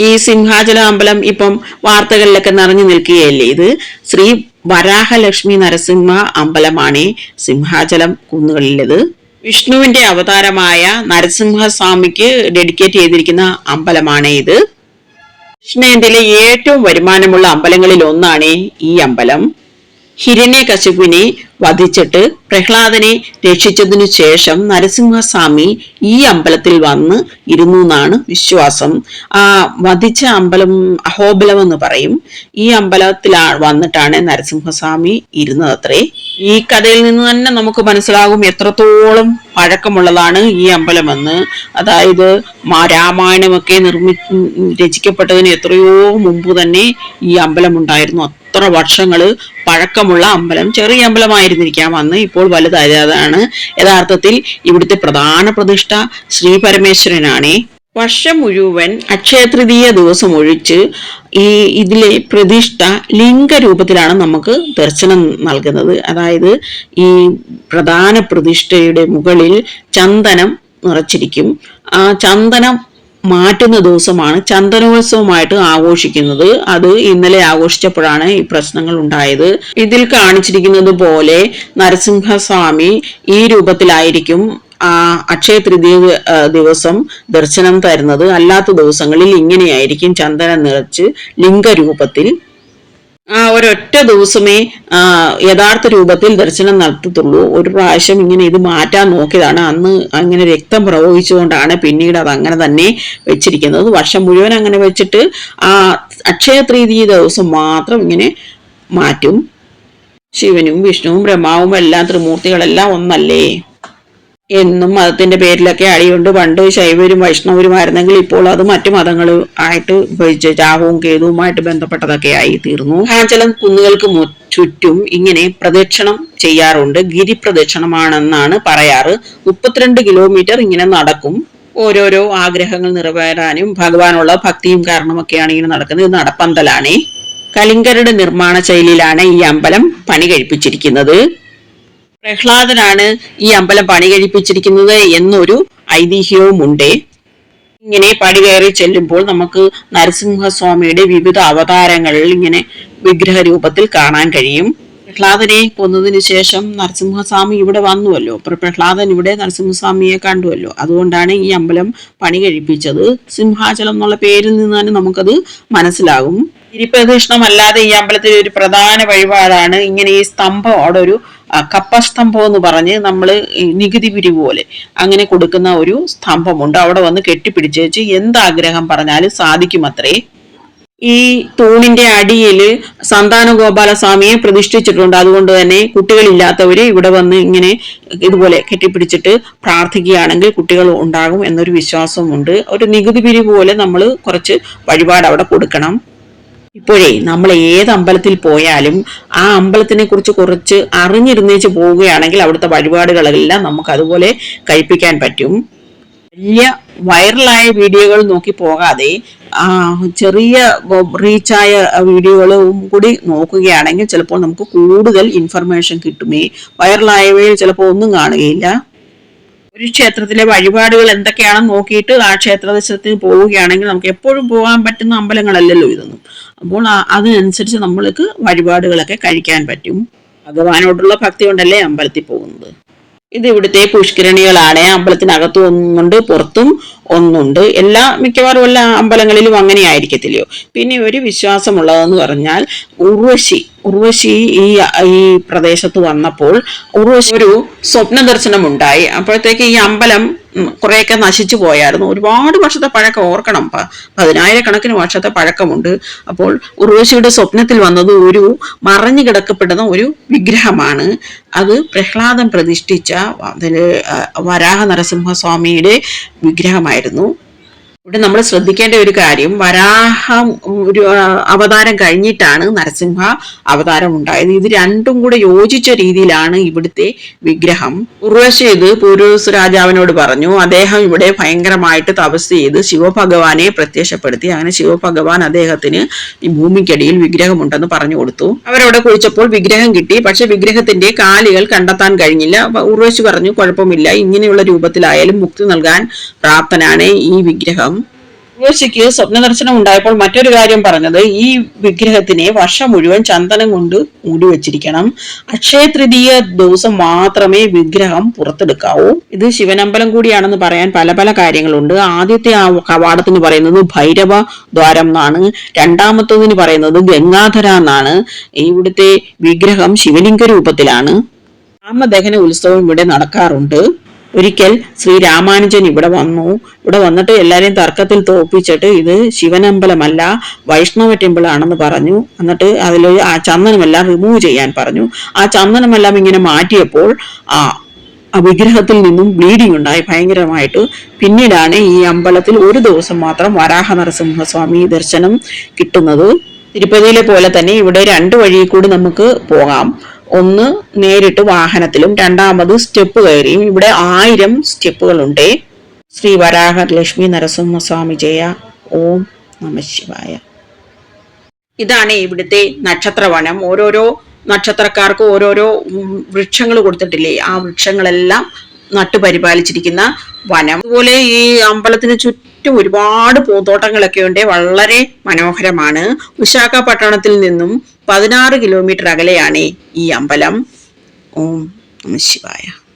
ഈ സിംഹാചല അമ്പലം ഇപ്പം വാർത്തകളിലൊക്കെ നിറഞ്ഞു നിൽക്കുകയല്ലേ? ഇത് ശ്രീ വരാഹലക്ഷ്മി നരസിംഹ അമ്പലമാണ് സിംഹാചലം കുന്നുകളിലത്. വിഷ്ണുവിന്റെ അവതാരമായ നരസിംഹസ്വാമിക്ക് ഡെഡിക്കേറ്റ് ചെയ്തിരിക്കുന്ന അമ്പലമാണ് ഇത്. ദക്ഷിണേന്ത്യയിലെ ഏറ്റവും വരുമാനമുള്ള അമ്പലങ്ങളിൽ ഒന്നാണ് ഈ അമ്പലം. ഹിരണ്യ ഹിരണ്യകശിപുവിനെ വധിച്ചിട്ട് പ്രഹ്ലാദനെ രക്ഷിച്ചതിനു ശേഷം നരസിംഹസ്വാമി ഈ അമ്പലത്തിൽ വന്ന് ഇരുന്നു എന്നാണ് വിശ്വാസം. ആ വധിച്ച അമ്പലം അഹോബലം എന്ന് പറയും. ഈ അമ്പലത്തിൽ വന്നിട്ടാണ് നരസിംഹസ്വാമി ഇരുന്നത് അത്രേ ഈ കഥയിൽ നിന്ന് തന്നെ നമുക്ക് മനസ്സിലാകും എത്രത്തോളം പഴക്കമുള്ളതാണ് ഈ അമ്പലമെന്ന്. അതായത് രാമായണമൊക്കെ നിർമ്മി രചിക്കപ്പെട്ടതിന് എത്രയോ മുമ്പ് തന്നെ ഈ അമ്പലം ഉണ്ടായിരുന്നു അത്ര വർഷങ്ങൾ പഴക്കമുള്ള അമ്പലം. ചെറിയ അമ്പലമായിരുന്നിരിക്കാം അന്ന് ഇപ്പോൾ വലുതായതാണ്. യഥാർത്ഥത്തിൽ ഇവിടുത്തെ പ്രധാന പ്രതിഷ്ഠ ശ്രീ പരമേശ്വരനാണേ. വർഷം മുഴുവൻ അക്ഷയതൃതീയ ദിവസം ഒഴിച്ച് ഈ ഇതിലെ പ്രതിഷ്ഠ ലിംഗരൂപത്തിലാണ് നമുക്ക് ദർശനം നൽകുന്നത്. അതായത് ഈ പ്രധാന പ്രതിഷ്ഠയുടെ മുകളിൽ ചന്ദനം നിറച്ചിരിക്കും. ആ ചന്ദനം മാറ്റുന്ന ദിവസമാണ് ചന്ദനോത്സവമായിട്ട് ആഘോഷിക്കുന്നത്. അത് ഇന്നലെ ആഘോഷിച്ചപ്പോഴാണ് ഈ പ്രശ്നങ്ങൾ ഉണ്ടായത്. ഇതിൽ കാണിച്ചിരിക്കുന്നത് പോലെ നരസിംഹസ്വാമി ഈ രൂപത്തിലായിരിക്കും അക്ഷയ തൃതീയ ദിവസം ദർശനം തരുന്നത്. അല്ലാത്ത ദിവസങ്ങളിൽ ഇങ്ങനെയായിരിക്കും ചന്ദനം നിറച്ച് ലിംഗരൂപത്തിൽ ഒരൊറ്റ ദിവസമേ ആ, യഥാർത്ഥ രൂപത്തിൽ ദർശനം നടത്തത്തുള്ളൂ. ഒരു പ്രാവശ്യം ഇങ്ങനെ ഇത് മാറ്റാൻ നോക്കിയതാണ്. അന്ന് അങ്ങനെ രക്തം പ്രവഹിച്ചുകൊണ്ടാണ് പിന്നീട് അത് അങ്ങനെ തന്നെ വെച്ചിരിക്കുന്നത്. വർഷം മുഴുവൻ അങ്ങനെ വെച്ചിട്ട് ആ അക്ഷയ തൃതീയ ദിവസം മാത്രം ഇങ്ങനെ മാറ്റും. ശിവനും വിഷ്ണുവും ബ്രഹ്മാവും എല്ലാം ത്രിമൂർത്തികളെല്ലാം ഒന്നല്ലേ? എന്നും മതത്തിന്റെ പേരിലൊക്കെ അടിയുണ്ട്. പണ്ട് ശൈവരും വൈഷ്ണവരും വൈഷ്ണവരുമായിരുന്നെങ്കിൽ ഇപ്പോൾ അത് മറ്റു മതങ്ങൾ ആയിട്ട് രാഹുവും കേതുവുമായിട്ട് ബന്ധപ്പെട്ടതൊക്കെ ആയി തീർന്നു. ഹിമാചലം കുന്നുകൾക്ക് ചുറ്റും ഇങ്ങനെ പ്രദക്ഷിണം ചെയ്യാറുണ്ട്. ഗിരിപ്രദക്ഷിണമാണെന്നാണ് പറയാറ്. മുപ്പത്തിരണ്ട് കിലോമീറ്റർ ഇങ്ങനെ നടക്കും. ഓരോരോ ആഗ്രഹങ്ങൾ നിറവേറാനും ഭഗവാനുള്ള ഭക്തിയും കാരണമൊക്കെയാണ് ഇങ്ങനെ നടക്കുന്നത്. ഇത് നടപ്പന്തലാണേ. കലിങ്കരുടെ നിർമ്മാണ ശൈലിയിലാണ് ഈ അമ്പലം പണി കഴിപ്പിച്ചിരിക്കുന്നത്. പ്രഹ്ലാദനാണ് ഈ അമ്പലം പണി കഴിപ്പിച്ചിരിക്കുന്നത് എന്നൊരു ഐതിഹ്യവുമുണ്ട്. ഇങ്ങനെ പടി കയറി ചെല്ലുമ്പോൾ നമുക്ക് നരസിംഹസ്വാമിയുടെ വിവിധ അവതാരങ്ങളിൽ ഇങ്ങനെ വിഗ്രഹ രൂപത്തിൽ കാണാൻ കഴിയും. പ്രഹ്ലാദനെ കൊന്നതിന് ശേഷം നരസിംഹസ്വാമി ഇവിടെ വന്നുവല്ലോ. പ്രഹ്ലാദൻ ഇവിടെ നരസിംഹസ്വാമിയെ കണ്ടുവല്ലോ. അതുകൊണ്ടാണ് ഈ അമ്പലം പണി കഴിപ്പിച്ചത് സിംഹാചലം എന്നുള്ള പേരിൽ നിന്ന് തന്നെ നമുക്കത് മനസ്സിലാകും. ഗിരിപ്രദക്ഷിണം അല്ലാതെ ഈ അമ്പലത്തിലെ ഒരു പ്രധാന വഴിപാടാണ് ഇങ്ങനെ ഈ സ്തംഭം അവിടെ ഒരു ആ, കപ്പസ്തംഭം എന്ന് പറഞ്ഞ് നമ്മൾ നികുതി പിരിവ് പോലെ അങ്ങനെ കൊടുക്കുന്ന ഒരു സ്തംഭമുണ്ട്. അവിടെ വന്ന് കെട്ടിപ്പിടിച്ച് വെച്ച് എന്താഗ്രഹം പറഞ്ഞാലും സാധിക്കുമത്രേ. ഈ തൂണിന്റെ അടിയിൽ സന്താന ഗോപാലസ്വാമിയെ പ്രതിഷ്ഠിച്ചിട്ടുണ്ട്. അതുകൊണ്ട് തന്നെ കുട്ടികളില്ലാത്തവര് ഇവിടെ വന്ന് ഇങ്ങനെ ഇതുപോലെ കെട്ടിപ്പിടിച്ചിട്ട് പ്രാർത്ഥിക്കുകയാണെങ്കിൽ കുട്ടികൾ ഉണ്ടാകും എന്നൊരു വിശ്വാസമുണ്ട്. ഒരു നികുതി പിരിവ് പോലെ നമ്മൾ കുറച്ച് വഴിപാട് അവിടെ കൊടുക്കണം. ഇപ്പോഴേ നമ്മൾ ഏത് അമ്പലത്തിൽ പോയാലും ആ അമ്പലത്തിനെ കുറിച്ച് കുറച്ച് അറിഞ്ഞിരുന്നേച്ച് പോവുകയാണെങ്കിൽ അവിടുത്തെ വഴിപാടുകളെല്ലാം നമുക്ക് അതുപോലെ കഴിപ്പിക്കാൻ പറ്റും. വലിയ വൈറലായ വീഡിയോകൾ നോക്കി പോകാതെ ചെറിയ റീച്ചായ വീഡിയോകളും കൂടി നോക്കുകയാണെങ്കിൽ ചിലപ്പോൾ നമുക്ക് കൂടുതൽ ഇൻഫർമേഷൻ കിട്ടുമേ. വൈറലായവയിൽ ചിലപ്പോൾ ഒന്നും കാണുകയില്ല. ഒരു ക്ഷേത്രത്തിലെ വഴിപാടുകൾ എന്തൊക്കെയാണെന്ന് നോക്കിയിട്ട് ആ ക്ഷേത്ര ദർശനത്തിന് പോവുകയാണെങ്കിൽ നമുക്ക് എപ്പോഴും പോകാൻ പറ്റുന്ന അമ്പലങ്ങളല്ലല്ലോ ഇതൊന്നും. അപ്പോൾ അതിനനുസരിച്ച് നമ്മൾക്ക് വഴിപാടുകളൊക്കെ കഴിക്കാൻ പറ്റും. ഭഗവാനോടുള്ള ഭക്തി കൊണ്ടല്ലേ അമ്പലത്തിൽ പോകുന്നത്. ഇത് ഇവിടുത്തെ പുഷ്കരണികളാണ്. അമ്പലത്തിനകത്തും ഒന്നുണ്ട് പുറത്തും ഒന്നുണ്ട്. എല്ലാ മിക്കവാറും എല്ലാ അമ്പലങ്ങളിലും അങ്ങനെ ആയിരിക്കത്തില്ലയോ പിന്നെ ഒരു വിശ്വാസമുള്ളതെന്ന് പറഞ്ഞാൽ ഉർവശി. ഉർവശി ഈ ഈ പ്രദേശത്ത് വന്നപ്പോൾ ഉർവശി ഒരു സ്വപ്ന ദർശനം ഉണ്ടായി അപ്പോഴത്തേക്ക് ഈ അമ്പലം കുറെയൊക്കെ നശിച്ചു പോയായിരുന്നു. ഒരുപാട് വർഷത്തെ പഴക്കം ഓർക്കണം പതിനായിരക്കണക്കിന് വർഷത്തെ പഴക്കമുണ്ട്. അപ്പോൾ ഉർവശിയുടെ സ്വപ്നത്തിൽ വന്നത് ഒരു മറഞ്ഞു കിടക്കപ്പെടുന്ന ഒരു വിഗ്രഹമാണ്. അത് പ്രഹ്ലാദം പ്രതിഷ്ഠിച്ച വരാഹ നരസിംഹസ്വാമിയുടെ വിഗ്രഹമായിരുന്നു. ഇവിടെ നമ്മൾ ശ്രദ്ധിക്കേണ്ട ഒരു കാര്യം വരാഹം ഒരു അവതാരം കഴിഞ്ഞിട്ടാണ് നരസിംഹ അവതാരം ഉണ്ടായത്. ഇത് രണ്ടും കൂടെ യോജിച്ച രീതിയിലാണ് ഇവിടുത്തെ വിഗ്രഹം. ഉർവശി ഇത് പൂർവസ് രാജാവിനോട് പറഞ്ഞു അദ്ദേഹം ഇവിടെ ഭയങ്കരമായിട്ട് തപസ് ചെയ്ത് ശിവഭഗവാനെ പ്രത്യക്ഷപ്പെടുത്തി. അങ്ങനെ ശിവഭഗവാൻ അദ്ദേഹത്തിന് ഈ ഭൂമിക്കടിയിൽ വിഗ്രഹമുണ്ടെന്ന് പറഞ്ഞു കൊടുത്തു. അവരവിടെ കുഴിച്ചപ്പോൾ വിഗ്രഹം കിട്ടി. പക്ഷെ വിഗ്രഹത്തിന്റെ കാലുകൾ കണ്ടെത്താൻ കഴിഞ്ഞില്ല. ഉർവശി പറഞ്ഞു കുഴപ്പമില്ല. ഇങ്ങനെയുള്ള രൂപത്തിലായാലും മുക്തി നൽകാൻ പ്രാപ്തനാണ് ഈ വിഗ്രഹം. ഉർവശിക്ക് സ്വപ്ന ദർശനം ഉണ്ടായപ്പോൾ മറ്റൊരു കാര്യം പറഞ്ഞത് ഈ വിഗ്രഹത്തിനെ വർഷം മുഴുവൻ ചന്ദനം കൊണ്ട് മൂടി വെച്ചിരിക്കണം. അക്ഷയ തൃതീയ ദിവസം മാത്രമേ വിഗ്രഹം പുറത്തെടുക്കാവൂ. ഇത് ശിവനമ്പലം കൂടിയാണെന്ന് പറയാൻ പല പല കാര്യങ്ങളുണ്ട്. ആദ്യത്തെ ആ കവാടത്തിന് പറയുന്നത് ഭൈരവ ദ്വാരം എന്നാണ്. രണ്ടാമത്തതിന് പറയുന്നത് ഗംഗാധര എന്നാണ്. ഇവിടുത്തെ വിഗ്രഹം ശിവലിംഗ രൂപത്തിലാണ്. രാമദഹന ഉത്സവം ഇവിടെ നടക്കാറുണ്ട്. ഒരിക്കൽ ശ്രീ രാമാനുജൻ ഇവിടെ വന്നു. ഇവിടെ വന്നിട്ട് എല്ലാരെയും തർക്കത്തിൽ തോപ്പിച്ചിട്ട് ഇത് ശിവനമ്പലമല്ല വൈഷ്ണവ ടെമ്പിൾ ആണെന്ന് പറഞ്ഞു. എന്നിട്ട് അതിൽ ആ ചന്ദനമെല്ലാം റിമൂവ് ചെയ്യാൻ പറഞ്ഞു. ആ ചന്ദനമെല്ലാം ഇങ്ങനെ മാറ്റിയപ്പോൾ ആ വിഗ്രഹത്തിൽ നിന്നും ബ്ലീഡിംഗ് ഉണ്ടായി ഭയങ്കരമായിട്ട്. പിന്നീടാണ് ഈ അമ്പലത്തിൽ ഒരു ദിവസം മാത്രം വരാഹ നരസിംഹസ്വാമി ദർശനം കിട്ടുന്നത്. തിരുപ്പതിയിലെ പോലെ തന്നെ ഇവിടെ രണ്ട് വഴി കൂടി നമുക്ക് പോകാം. ഒന്ന് നേരിട്ട് വാഹനത്തിലും രണ്ടാമത് സ്റ്റെപ്പ് കയറിയും. ഇവിടെ ആയിരം സ്റ്റെപ്പുകളുണ്ട്. ശ്രീ വരാഹ ലക്ഷ്മി നരസിംഹസ്വാമി ജയ. ഓം നമ ശിവായ. ഇതാണ് ഇവിടുത്തെ നക്ഷത്രവനം. ഓരോരോ നക്ഷത്രക്കാർക്ക് ഓരോരോ വൃക്ഷങ്ങൾ കൊടുത്തിട്ടില്ലേ? ആ വൃക്ഷങ്ങളെല്ലാം നട്ടുപരിപാലിച്ചിരിക്കുന്ന വനം. അതുപോലെ ഈ അമ്പലത്തിന് ചുറ്റും ഒരുപാട് പൂന്തോട്ടങ്ങളൊക്കെ ഉണ്ട്. വളരെ മനോഹരമാണ്. വിശാഖപട്ടണത്തിൽ നിന്നും പതിനാറ് കിലോമീറ്റർ അകലെയാണ് ഈ അമ്പലം. ഓം നമ ശിവായ.